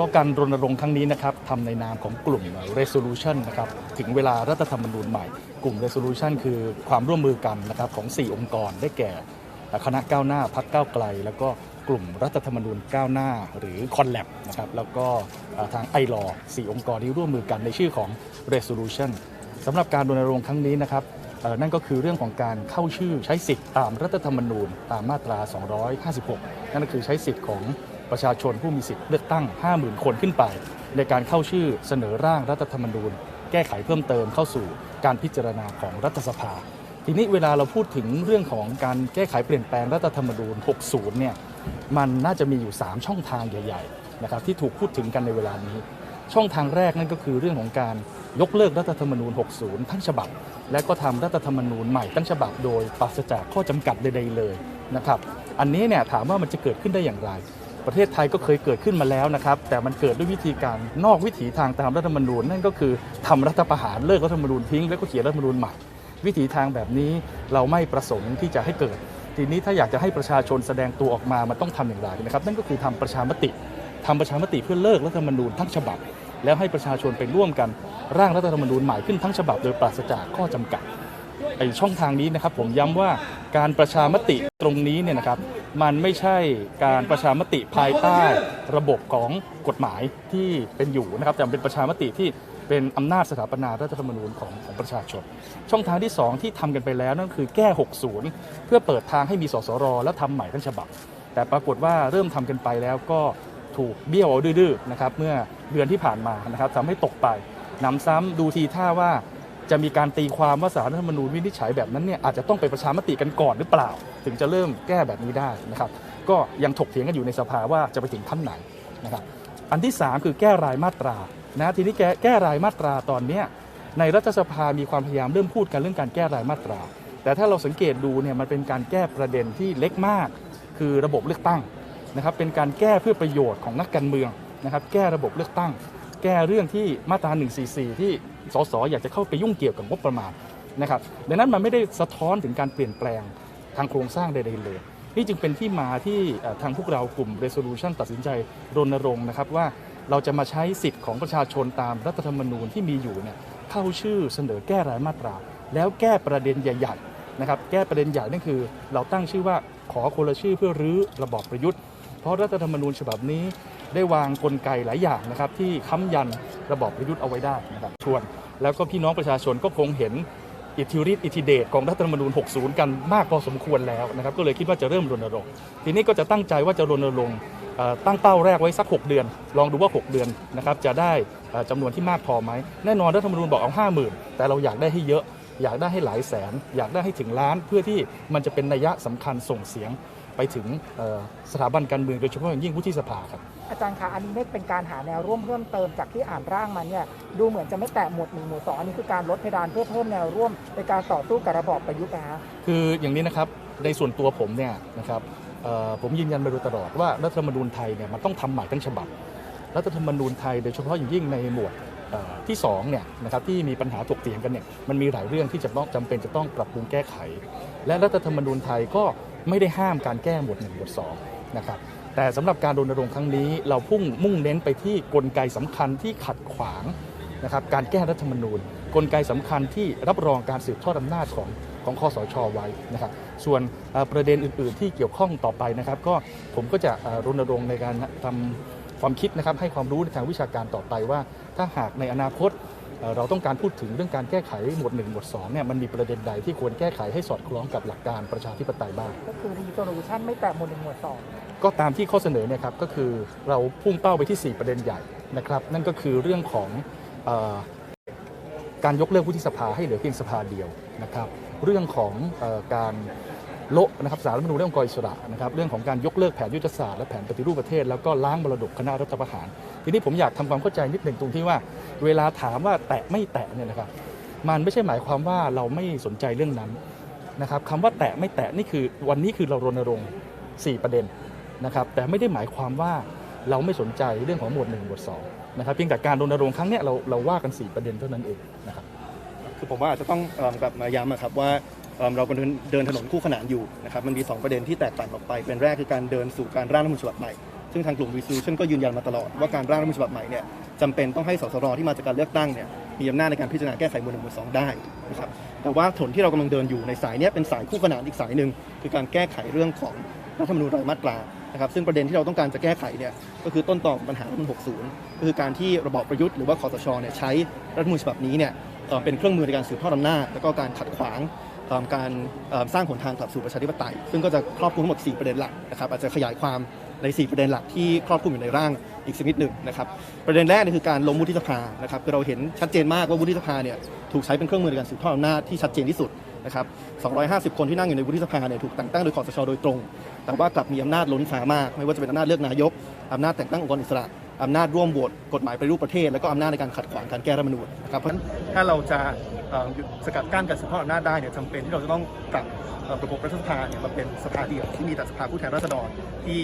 ก็การรณรงค์ครั้งนี้นะครับทำในนามของกลุ่ม resolution นะครับถึงเวลารัฐธรรมนูญใหม่ กลุ่ม resolution คือความร่วมมือกันนะครับของ 4 องค์กรได้แก่ คณะก้าวหน้าพักก้าวไกล แล้วก็กลุ่มรัฐธรรมนูญก้าวหน้าหรือคอนแลบนะครับแล้วก็ทางไอรอสี่องค์กรที่ร่วมมือกันในชื่อของ resolution สำหรับการรณรงค์ครั้งนี้นะครับนั่นก็คือเรื่องของการเข้าชื่อใช้สิทธิ์ตามรัฐธรรมนูญตามมาตรา 256 นั่นก็คือใช้สิทธิ์ของ ประชาชนผู้มีสิทธิ์เลือกตั้ง 50,000 คนขึ้นไป ในการเข้าชื่อเสนอร่างรัฐธรรมนูญ แก้ไขเพิ่มเติมเข้าสู่การพิจารณาของรัฐสภา ทีนี้เวลาเราพูดถึงเรื่องของการแก้ไขเปลี่ยนแปลงรัฐธรรมนูญ 60 เนี่ยมันน่าจะมีอยู่ 3 ช่องทางใหญ่ๆนะครับที่ถูกพูดถึงกันในเวลานี้ ช่องทางแรกนั่นก็คือเรื่องของการยกเลิกรัฐธรรมนูญ 60 ทั้งฉบับ และก็ทำรัฐธรรมนูญใหม่ทั้งฉบับโดยปราศจากข้อจำกัดใดๆเลยนะครับ อันนี้เนี่ยถามว่ามันจะเกิดขึ้นได้อย่างไร ประเทศไทยก็เคยเกิดขึ้นมาแล้วนะครับ แต่มันเกิดด้วยวิธีการนอกวิถีทางตามรัฐธรรมนูญ นั่นก็คือทำรัฐประหารเลิกรัฐธรรมนูญทิ้ง แล้วก็เขียนรัฐธรรมนูญใหม่ วิถีทางแบบนี้เราไม่ประสงค์ที่จะให้เกิด ทีนี้ถ้าอยากจะให้ประชาชนแสดงตัวออกมามันต้องทำอย่างไรนะครับ นั่นก็คือทำประชามติทำประชามติเพื่อเลิกรัฐธรรมนูญทั้งฉบับ แล้วให้ประชาชนไปร่วมกันร่างรัฐธรรมนูญใหม่ขึ้นทั้งฉบับ โดยปราศจากข้อจำกัดไอช่องทางนี้นะครับผมย้ำว่าการประชามติตรงนี้เนี่ยนะครับ มันไม่ใช่การประชามติภายใต้ระบบของกฎหมายที่เป็นอยู่นะครับแต่เป็นประชามติที่เป็นอำนาจสถาปนารัฐธรรมนูญของของประชาชน ช่องทางที่ 2 ที่ทำกันไปแล้วนั่นคือแก้ 60 เพื่อเปิดทางให้มีสสร แล้วทำใหม่ทั้งฉบับ แต่ปรากฏว่าเริ่มทำกันไปแล้วก็ถูกเบี้ยวดื้อๆนะครับเมื่อเดือนที่ผ่านมานะครับทำให้ตกไปหนำซ้ำดูทีท่าว่า จะมีการตีความว่าสารรัฐธรรมนูญวินิจฉัยแบบนั้นเนี่ยอาจจะต้องไปประชามติกันก่อนหรือเปล่า ถึงจะเริ่มแก้แบบนี้ได้นะครับก็ยังถกเถียงกันอยู่ในสภาว่าจะไปถึงขั้นไหนนะครับอันที่ 3 คือแก้รายมาตรานะทีนี้แก้แก้รายมาตราตอนเนี้ยในรัฐสภามีความพยายามเริ่มพูดกันเรื่องการแก้รายมาตรา แต่ถ้าเราสังเกตดูเนี่ยมันเป็นการแก้ประเด็นที่เล็กมาก คือระบบเลือกตั้งนะครับเป็นการแก้เพื่อประโยชน์ของนักการเมืองนะครับแก้ระบบเลือกตั้ง แก้เรื่องที่มาตรา144 ที่ สสอยากจะเข้าไปยุ่งเกี่ยวกับงบประมาณนะครับดังนั้นมันไม่ได้สะท้อนถึงการเปลี่ยนแปลงทางโครงสร้างใดๆเลย นี่จึงเป็นที่มาที่ทางพวกเรากลุ่ม resolution ตัดสินใจรณรงค์นะครับว่าเราจะมาใช้สิทธิ์ของประชาชนตามรัฐธรรมนูญที่มีอยู่เนี่ยเข้าชื่อเสนอแก้รายมาตรา แล้วแก้ประเด็นใหญ่ๆนะครับแก้ประเด็นใหญ่นั่นคือ เราตั้งชื่อว่าขอคนละชื่อเพื่อรื้อระบอบประยุทธ์ เพราะรัฐธรรมนูญฉบับนี้ ได้วางกลไกหลายอย่างนะครับที่ค้ำยันระบอบประยุทธ์เอาไว้ได้นะครับชวน แล้วก็พี่น้องประชาชนก็คงเห็นอิทธิฤทธิ์อิทธิเดชของรัฐธรรมนูญ 60 กันมากพอสมควรแล้วนะครับก็เลยคิดว่าจะเริ่มรณรงค์ทีนี้ก็จะตั้งใจว่าจะรณรงค์ตั้งเป้าแรกไว้สัก 6 เดือน ลองดูว่า 6 เดือนนะครับจะได้เอ่อจำนวนที่มากพอไหมแน่นอนรัฐธรรมนูญบอกเอา 50,000 แต่เราอยากได้ให้เยอะ อยากได้ให้หลายแสน อยากได้ให้ถึงล้านเพื่อที่มันจะเป็นนัยยะสำคัญส่งเสียง ไปถึงเอ่อสถาบันการเมืองโดยเฉพาะอย่างยิ่งวุฒิสภาครับอาจารย์คะอันนี้ไม่เป็นการหาแนวร่วมเพิ่มเติมจากที่อ่านร่างมาเนี่ยดูเหมือนจะไม่แตะหมวดหนึ่งหมวดสองอันนี้คือการลดเพดานเพื่อเพิ่มแนวร่วมในการต่อสู้กับระบอบประยุทธ์นะฮะคืออย่างนี้นะครับในส่วนตัวผมเนี่ยนะครับเอ่อผมยืนยันมาโดยตลอดว่ารัฐธรรมนูญไทยเนี่ยมันต้องทำใหม่ทั้งฉบับรัฐธรรมนูญไทยโดยเฉพาะอย่างยิ่งในหมวดเอ่อที่2เนี่ยนะครับที่มีปัญหาถกเถียงกันเนี่ยมันมีหลายเรื่องที่จะต้องจำเป็นจะต้องปรับปรุงแก้ไข และรัฐธรรมนูญไทยก็ ไม่ได้ห้ามการแก้หมวด1หมวด2นะครับแต่สำหรับการรณรงค์ครั้งนี้เราพุ่งมุ่งเน้นไปที่กลไกสำคัญที่ขัดขวางนะครับการแก้รัฐธรรมนูญ กลไกสำคัญที่รับรองการสืบทอดอำนาจของของคอสชไว้นะครับส่วนประเด็นอื่น ๆ ที่เกี่ยวข้องต่อไปนะครับก็ผมก็จะรณรงค์ในการทำความคิดนะครับให้ความรู้ในทางวิชาการต่อไปว่า ถ้าหากในอนาคต เอ่อเราต้องการพูดถึงเรื่องการแก้ไขหมวด1หมวด2เนี่ยมันมีประเด็นใดที่ควรแก้ไขให้สอดคล้องกับหลักการประชาธิปไตยบ้าง ก็คือรีโซลูชันไม่แตะหมวดหนึ่งหมวดสองก็ตามที่ข้อเสนอเนี่ยครับก็คือเราพุ่งเป้าไปที่ 4 ประเด็นใหญ่นะครับ นั่นก็คือเรื่องของเออการยกเลิกวุฒิสภาให้เหลือเพียงสภาเดียวนะครับ เรื่องของเออการ โละนะครับสารรัฐมนูญเรื่ององค์กรอิสระนะครับเรื่องของการยกเลิกแผนยุทธศาสตร์และแผนปฏิรูปประเทศแล้วก็ล้างมรดกคณะรัฐประหาร ทีนี้ผมอยากทำความเข้าใจนิดหนึ่งตรงที่ว่า เวลาถามว่าแตะไม่แตะเนี่ยนะครับมันไม่ใช่หมายความว่าเราไม่สนใจเรื่องนั้นนะครับคำว่าแตะไม่แตะนี่คือวันนี้คือเรารณรงค์ 4 ประเด็นนะครับแต่ไม่ได้หมายความว่าเราไม่สนใจเรื่องของหมวด1หมวด2นะครับเพียงแต่การรณรงค์ครั้งเนี้ยเราเราว่ากัน 4 ประเด็นเท่านั้นเองนะครับคือผมว่าอาจจะต้องเอิ่มกลับมาย้ำอะครับว่า เรากำลังเดินถนนคู่ขนานอยู่นะครับมันมี 2 ประเด็นที่แตกต่างออกไป เป็นแรกคือการเดินสู่การร่างรัฐมนูญฉบับใหม่ซึ่งทางกลุ่ม resolution ก็ยืนยันมาตลอดว่าการร่างรัฐมนูญฉบับใหม่เนี่ยจำเป็นต้องให้สสรที่มาจากการเลือกตั้งเนี่ยมีอำนาจในการพิจารณาแก้ไขหมวดหนึ่งหมวดสองได้นะครับแต่ว่าถนนที่เรากำลังเดินอยู่ในสายเนี้ยเป็นสายคู่ขนานอีกสายหนึ่งคือการแก้ไขเรื่องของรัฐธรรมนูญรายมาตรานะครับซึ่งประเด็นที่เราต้องการจะแก้ไขเนี่ยก็คือต้นตอของปัญหารัฐมนูญ60 ก็คือการที่ระบอบประยุทธ์หรือว่าคอสชเนี่ยใช้รัฐมนูญฉบับนี้เนี่ยเป็นเครื่องมือในการสืบทอดอำนาจแล้วก็การขัดขวาง การสร้างหนทางกลับสู่ประชาธิปไตย ซึ่งก็จะครอบคลุมทั้งหมด 4 ประเด็นหลักนะครับอาจจะขยายความใน 4 ประเด็นหลักที่ครอบคลุมอยู่ในร่างอีกสักนิดหนึ่งนะครับประเด็นแรกนี่คือการล้มวุฒิสภานะครับคือเราเห็นชัดเจนมากว่าวุฒิสภาเนี่ยถูกใช้เป็นเครื่องมือในการสืบทอดอำนาจที่ชัดเจนที่สุดนะครับ 250 คนที่นั่งอยู่ในวุฒิสภาเนี่ยถูกแต่งตั้งโดยคอสชโดยตรง แต่ว่ากลับมีอำนาจล้นฟ้ามาก ไม่ว่าจะเป็นอำนาจเลือกนายกอำนาจแต่งตั้งองค์กรอิสระ อำนาจร่วมโหวตกฎหมายไปรูปประเทศ แล้วก็อำนาจในการขัดขวางการแก้รัฐมนูญนะครับเพราะฉะนั้นถ้าเราจะสกัดกั้นการสืบทอดอำนาจได้เนี่ยจำเป็นที่เราจะต้องปรับระบบรัฐสภาเนี่ยมาเป็นสภาเดียวที่มีแต่สภาผู้แทนราษฎรที่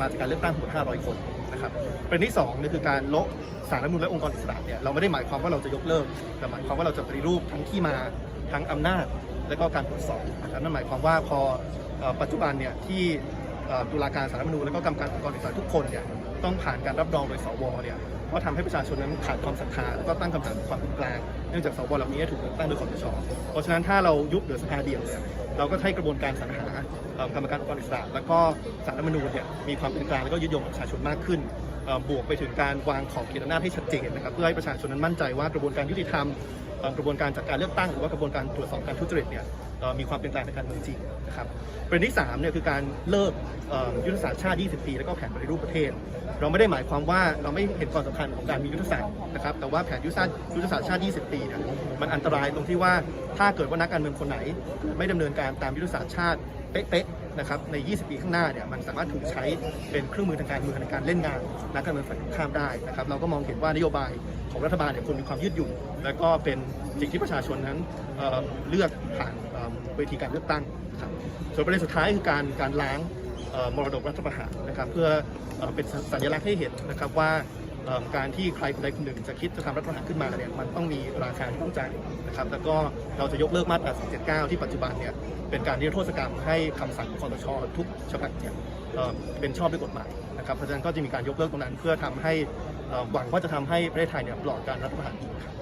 มาจากการเลือกตั้งทั้งหมด500 คนนะครับประเด็นที่สองเนี่ยคือการละสารรัฐมนูญและองค์กรอิสระเนี่ยเราไม่ได้หมายความว่าเราจะยกเลิกแต่หมายความว่าเราจะปฏิรูปทั้งที่มาทั้งอำนาจและก็การตรวจสอบนะครับนั่นหมายความว่าพอปัจจุบันเนี่ยที่ตุลาการสารรัฐมนูญและก็กรรมการองค์กรอิสระทุกคนเนี่ย ต้องผ่านการรับรองโดยสวเนี่ยก็ทำให้ประชาชนนั้นขาดความศรัทธาแล้วก็ตั้งคำถามความเป็นกลางเนื่องจากสวเหล่านี้ถูกตั้งโดยคอสชเพราะฉะนั้นถ้าเรายุบเหลือสภาเดียวเนี่ยเราก็ให้กระบวนการสรรหากรรมการองค์กรอิสระแล้วก็สารรัฐมนูญเนี่ยมีความเป็นกลางแล้วก็ยึดโยงกับประชาชนมากขึ้นบวกไปถึงการวางขอบเขตอำนาจให้ชัดเจนนะครับเพื่อให้ประชาชนนั้นมั่นใจว่ากระบวนการยุติธรรมกระบวนการจัดการเลือกตั้งหรือว่ากระบวนการตรวจสอบการทุจริตเนี่ย มีความเป็นกลางในการเมืองจริงนะครับประเด็นที่3เนี่ยคือการเลิกยุทธศาสตร์ชาติ 20 ปี แล้วก็แผนปฏิรูปประเทศ เราไม่ได้หมายความว่าเราไม่เห็นความสำคัญของการมียุทธศาสตร์นะครับแต่ว่าแผนยุทธศาสตร์ยุทธศาสตร์ชาติ 20 ปีเนี่ยมันอันตรายตรงที่ว่าถ้าเกิดว่านักการเมืองคนไหน ไม่ดำเนินการตามยุทธศาสตร์ชาติเป๊ะๆนะครับใน 20 ปีข้างหน้าเนี่ยมันสามารถถูกใช้เป็นเครื่องมือทางการเมืองในการเล่นงานนักการเมืองฝ่ายตรงข้ามได้นะครับเราก็มองเห็นว่านโยบายของรัฐบาลเนี่ยควรมีความยืดหยุ่น และก็เป็นสิ่งที่ประชาชนนั้นเเลือกผ่าน เวทีการเลือกตั้งครับส่วนประเด็นสุดท้ายคือการการล้างมรดกรัฐประหารนะครับ เพื่อเป็นสัญลักษณ์ให้เห็นนะครับว่าการที่ใครคนใดคนหนึ่งจะคิดจะทำรัฐประหารขึ้นมาเนี่ยมันต้องมีราคาที่ต้องจ่ายนะครับ แล้วก็เราจะยกเลิกมาตรา479 ที่ปัจจุบันเนี่ยเป็นการนิรโทษกรรมให้คำสั่งของคอสชทุกฉบับเนี่ยเป็นชอบด้วยกฎหมายนะครับเพราะฉะนั้นก็จะมีการยกเลิกตรงนั้น เพื่อทำให้หวังว่าจะทำให้ประเทศไทยเนี่ยปลอดการรัฐประหารอีกครับ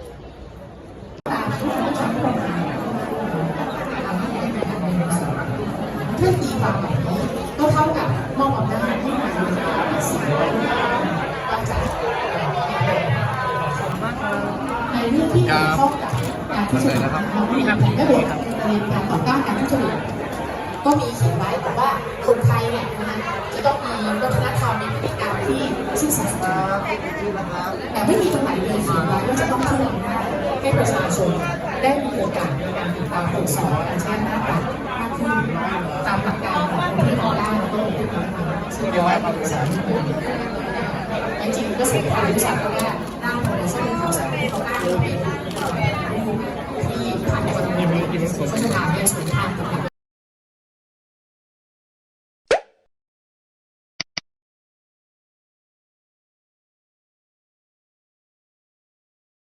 ถ้าตีความแบบนี้ก็เท่ากับมอบอำนาจให้กับนายกสิ่งว่าจะในเรื่องที่เกี่ยวข้องกับการทุจริตนะคะมีและบทในการต่อต้านการทุจริตก็มีเขียนไว้แต่ว่าคนไทยเนี่ยนะคะจะต้องมีวัฒนธรรมมีพฤติกรรมที่ซื่อสัตย์สุจริตแต่ไม่มีตรงไหนเลยเขียนไว้ว่าจะต้องเพิ่มอำนาจให้ประชาชนได้มีโอกาสในการติดตามตรวจสอบการใช้อำนาจรัฐมากขึ้น ซึ่งเป็นว่าเป็นสารที่นจริงๆก็เสียความรู้สึกว่า